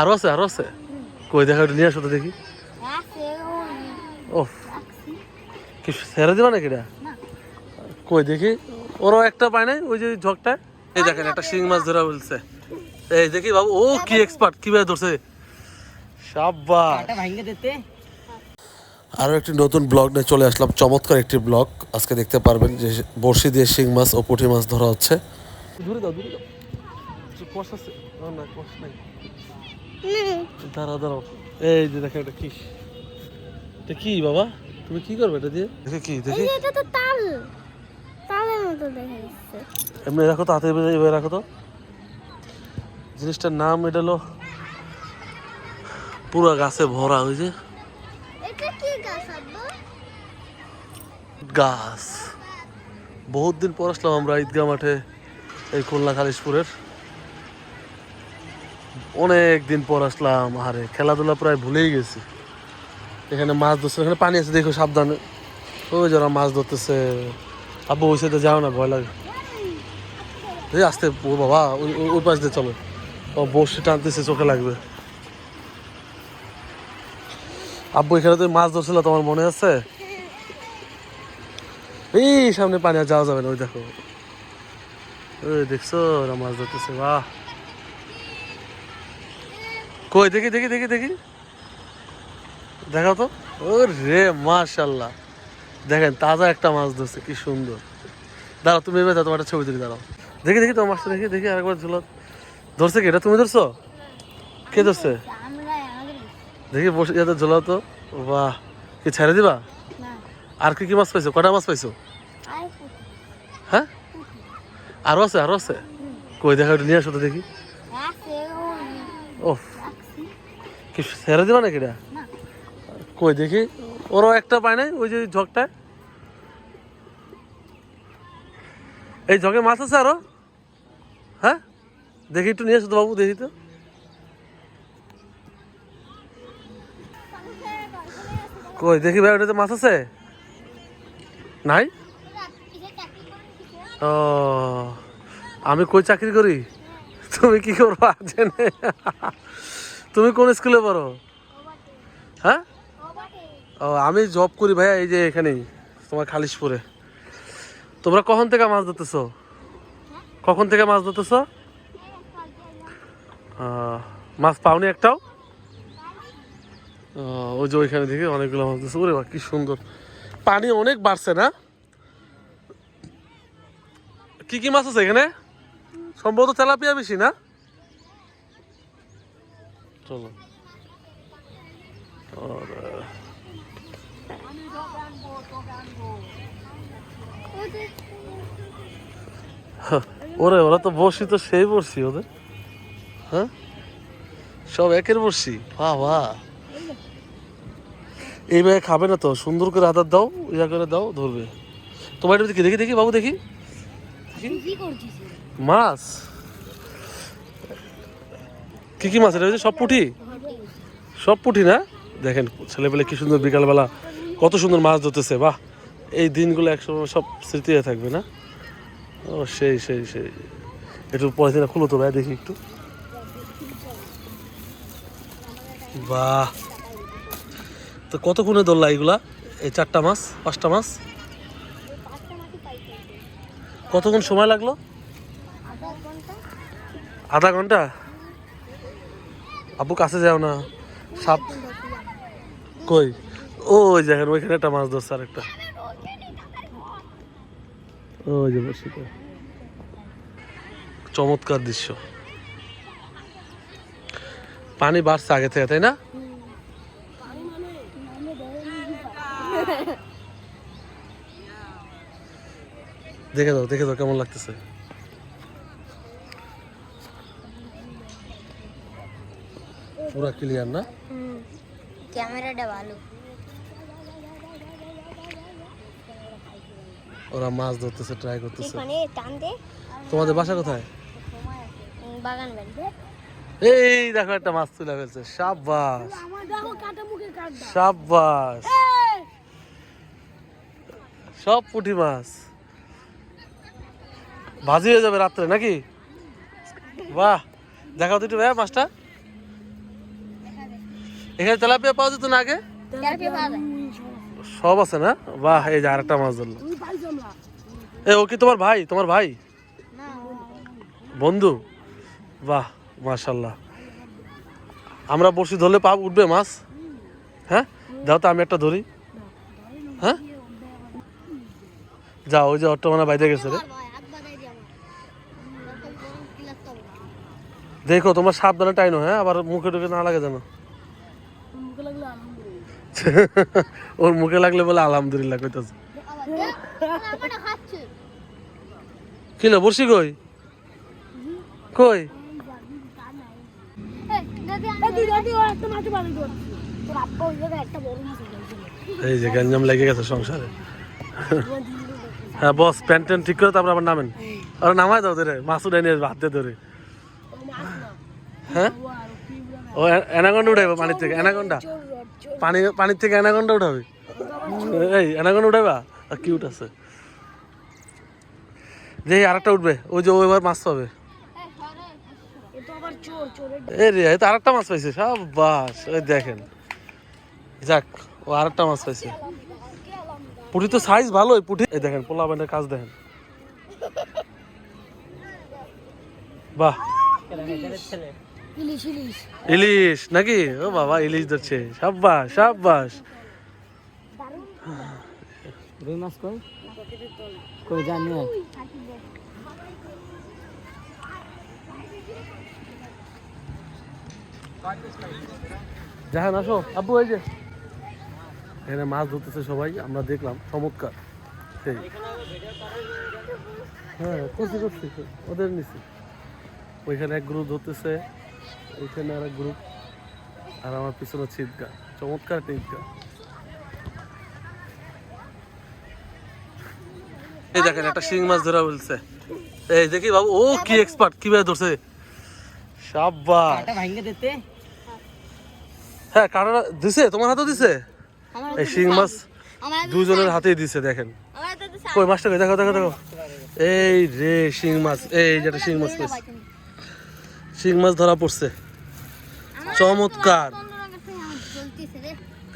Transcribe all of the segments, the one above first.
আরও আছে আরও আছে। কই দেখা একটু নিয়ে আসো তো দেখি। ও কি ছেড়ে দিবা নাকি এটা? কই দেখি ওরও একটা পায় নাই ওই যে ঝকটা? এই দেখেন একটা শিং মাছ ধরা বলছে। এই দেখি বাবু ও কি এক্সপার্ট কীভাবে ধরছে। সাব্বাস। আরও একটি নতুন ব্লগ নিয়ে চলে আসলাম। চমৎকার একটি ব্লগ। আজকে দেখতে পারবেন যে বড়শি দিয়ে শিং মাছ ও পুঁটি মাছ ধরা হচ্ছে। দূরে দাও দূরে দাও। কষ আছে? না কষ নাই। দাঁড়াও দাঁড়াও। এই যে দেখো এটা কি? এটা কি বাবা? তুমি কি করবে এটা দিয়ে? দেখে কি দেখি। এটা তো তাল। তালের মতো দেখা যাচ্ছে। এমনি রাখো তো হাতে এভাবে- এভাবে রাখো তো। জিনিসটার নাম এটা হলো পুরো গাছে ভরা হয়েছে এটা কি গাছ গাছ। বহুত দিন পর আসলাম আমরা ঈদগাহ মাঠে এই খুলনা খালিশপুরের। অনেক দিন পর আসলাম আরে খেলাধুলা প্রায় ভুলেই গেছি। এখানে মাছ ধরছে, এখানে পানি আছে, দেখো, সাবধানে। ওই যারা মাছ ধরতেছে, আব্বু ওই সাইডে যাও না, ভয় লাগে। এই আসতে, ও বাবা ওই পাশ দিয়ে চলো। ও বসে টানতেছে, চোখে লাগবে। আব্বু, এখানে তুমি মাছ ধরছিল, তোমার মনে আছে? এই, সামনে পানি আর যাওয়া যাবে না, ওই দেখো। ওই দেখছ, ওরা মাছ ধরতেছে, বাহ। কই দেখি দেখি দেখি দেখি। দেখাও তো। ও রে মাশাল্লাহ। দেখেন তাজা একটা মাছ ধরছে কি সুন্দর। দাঁড়াও তুমি এবার তোমার একটা ছবি তুলি দাঁড়াও। দেখি দেখি তোমার মাছটা দেখি দেখি আরেকবার ঝুলো। ধরছে কি এটা? তুমি ধরছো? কে ধরছে? দেখি বসে ইয়াতে ঝোলাও তো। বাহ কি ছেড়ে দিবা? আর কি কি মাছ পাইছো? কটা মাছ পাইছো? হ্যাঁ? আরও আছে আরও আছে। কই দেখা নিয়ে আসো তো দেখি। ও কি ছেড়ে দিবা নাকি এটা? কই দেখি ওরও একটা পায় নাই ওই যে ঝকটা এই ঝকে মাছ আছে আরও? হ্যাঁ? দেখি একটু নিয়ে আসো বাবু দেখি তো। কই দেখি ভাই ওটাতে মাছ আছে? নাই? ও আমি কই চাকরি করি? তুমি কি করব? জেনে তুমি কোন স্কুলে পড়ো? হ্যাঁ? ও, আমি জব করি ভাইয়া, এই যে এখানেই, তোমার খালিশপুরে। তোমরা কখন থেকে মাছ ধরতেছো? কখন থেকে মাছ ধরতেছো? মাছ পাওনি একটাও? ওই যে ওইখানে দেখি অনেকগুলো মাছ ধরছে ওরে কি সুন্দর। পানি অনেক বাড়ছে না? কি কি মাছ আছে এখানে? সম্ভবত তেলাপিয়া বেশি না? চলো। ওরে। ওরে ওরা তো বসি তো সেই বসি ওদের। হ্যাঁ? সব একের বসি বাহ বাহ। এই ভাই খাবে না তো সুন্দর করে আদার দাও ইয়া করে দাও ধরবে। তোমার এটা দেখি দেখি দেখি বাবু দেখি। মাছ? কি কি মাছ? এটা হচ্ছে সব পুঁটি সব পুঁটি না? দেখেন, ছেলেপেলে কি সুন্দর বিকালবেলা কত সুন্দর মাছ ধরতেছে, বাহ! এই দিনগুলো একসময় সব স্মৃতি হয়ে থাকবে না? ও, সেই সেই সেই। একটু পলিথিনটা খুলো তো ভাই, দেখি একটু। বাহ! তো কতক্ষণে ধরলা এইগুলা এই চারটা মাছ, পাঁচটা মাছ? কতক্ষণ সময় লাগল? আধা ঘণ্টা? আব্বু কাছে যাও না। সাপ কই? ওই দেখেন ওইখানে একটা মাছ ধরছে আর একটা চমৎকার দৃশ্য। পানি বাড়ছে আগে থেকে, তাই না? দেখে দাও দেখে দাও কেমন লাগতেছে। পুরা ক্লিয়ার না? ক্যামেরাটা ভালো। ওরা মাছ ধরতেছে ট্রাই করতেছে। তোমাদের বাসা কোথায়? বাগান এই দেখো একটা মাছ তুলে ফেলছে সাব্বাস। আমার দেখো কাটা মুখে কাটটা সাব্বাস সব পুঁটি মাছ। ভাজি হয়ে যাবে রাত্রে নাকি? বাহ দেখাও তো একটু ভাইয়া মাছটা। এখানে তেলাপিয়া পাওয়া যেত না আগে? সব আছে না? বাহ এই যে আরেকটা মাছ ধরলো। এ ও কি তোমার ভাই? তোমার ভাই? বন্ধু? বাহ মাশাল্লাহ আমরা বসি ধরলে পাপ উঠবে মাছ? হ্যাঁ? দাও তো আমি একটা ধরি। হ্যাঁ? যা ওই যে অট্টো মানে বাইরে গেছে রে। দেখো তোমার সাবধানে টাইনো হ্যাঁ? আবার মুখে টুকে না লাগে যেন ওর মুখে লাগলে বলে আলহামদুলিল্লাহ কইতাছে। খাচ্ছে কিলো বসি কই? কই? এই যে গ্যাঞ্জাম লেগে গেছে সংসারে। হ্যাঁ বস, প্যান্ট ট্যান্ট ঠিক করে তারপর আবার নামেন। আর নামাই দাও ধরে, মাসুদ এনে হাত দিয়ে ধরে। হ্যাঁ? ও অ্যানাগন্ডা উঠাইবো পানির থেকে অ্যানাগন্ডা পানি, পানির থেকে অ্যানাগন্ডা উঠাবে? এই অ্যানাগন্ডা উঠাইবা? আর কিউট আছে। যে আরেকটা উঠবে, ওই যে ও এবার মাছ পাবে। রে, এই তো আরেকটা মাছ পাইছে সব ওই দেখেন। যাক, ও মাছ পাইছে। পুঁটি তো সাইজ ভালোই, পুঁটি। দেখেন, পোলা ব্যান্ডের কাজ দেখেন। বাহ। ইলিশ ইলিশ। ইলিশ নাকি? ও বাবা ইলিশ ধরছে। সাব্বাস সাব্বাস। রুই মাছ কই? কই জানি জাহান আসো। আব্বু এই যে। এখানে মাছ ধরতেছে সবাই আমরা দেখলাম চমৎকার। সেই। হ্যাঁ করছি করছি ওদের নিচে। ওইখানে এক গ্রুপ ধরতেছে। ওইখানে আর গ্রুপ আর আমার পিছনে হচ্ছে ঈদগাহ। চমৎকার একটা ঈদগাহ। এই দেখেন একটা শিং মাছ ধরা বলছে। এই দেখি বাবু ও কি এক্সপার্ট কীভাবে ধরছে? হ্যাঁ দিছে তোমার হাতে দিছে? এই শিং মাছ দুজনের হাতেই দিছে দেখেন। কই মাছটা দেখো দেখো দেখো। এই রে শিং মাছ। এই যেটা শিং মাছ শিং মাছ ধরা পড়ছে। চমৎকার।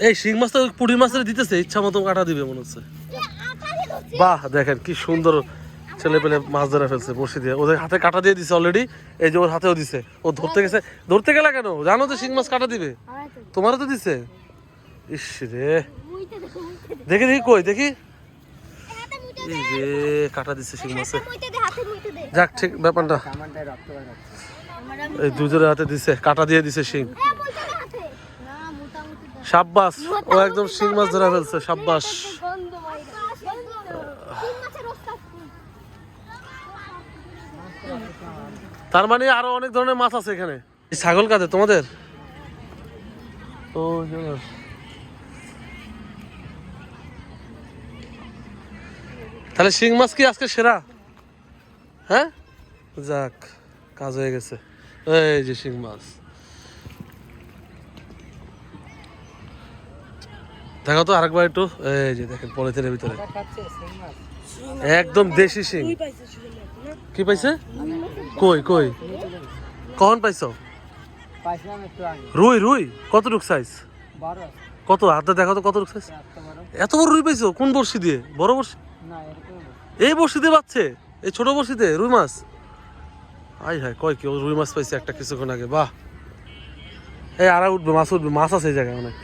এই শিং মাছ তো পুঁটি মাছের দিতেছে ইচ্ছা মতো কাটা দিবে মনে হচ্ছে। বাহ দেখেন কি সুন্দর ছেলে পেলে মাছ ধরে ফেলছে বসে দিয়ে। ওদের হাতে কাটা দিয়ে দিছে অলরেডি এই যে ওর হাতেও দিছে। ও ধরতে গেছে ধরতে গেলে কেন? জানো তো শিং মাছ কাটা দিবে? তোমারও তো দিছে? ইস রে। দেখি দেখি কই দেখি। এই যে কাটা দিচ্ছে শিং মাছে। মুইতে দে হাতে মুইতে দে। যাক ঠিক ব্যাপারটা। এই হাতে দিছে কাটা দিয়ে দিছে শিং। সাব্বাস ও একদম শিং মাছ ধরে ফেলছে সাব্বাস। তার মানে আরও অনেক ধরনের মাছ আছে এখানে। এই ছাগল কাদের তোমাদের? ও তাহলে শিং মাছ কি আজকে সেরা? হ্যাঁ? যাক কাজ হয়ে গেছে। এই যে শিং মাছ। দেখো তো আরেকবার একটু। এই যে দেখেন পলিথিনের ভিতরে। একদম দেশি শিং। কি পাইছে? কই কই? কখন পাইছো? রুই রুই? কতটুক সাইজ কত? হাতে দেখো তো কতটুক সাইজ এত বড় রুই পাইছো? কোন বড়শি দিয়ে? বড় এরকম এই বসিতে পাচ্ছে এই ছোট বসিতে রুই মাছ? আই হায় কয় কি রুই মাছ পাইছে একটা কিছুক্ষণ আগে বাহ। এই আর উঠবে মাছ উঠবে মাছ আছে এই জায়গায় অনেক।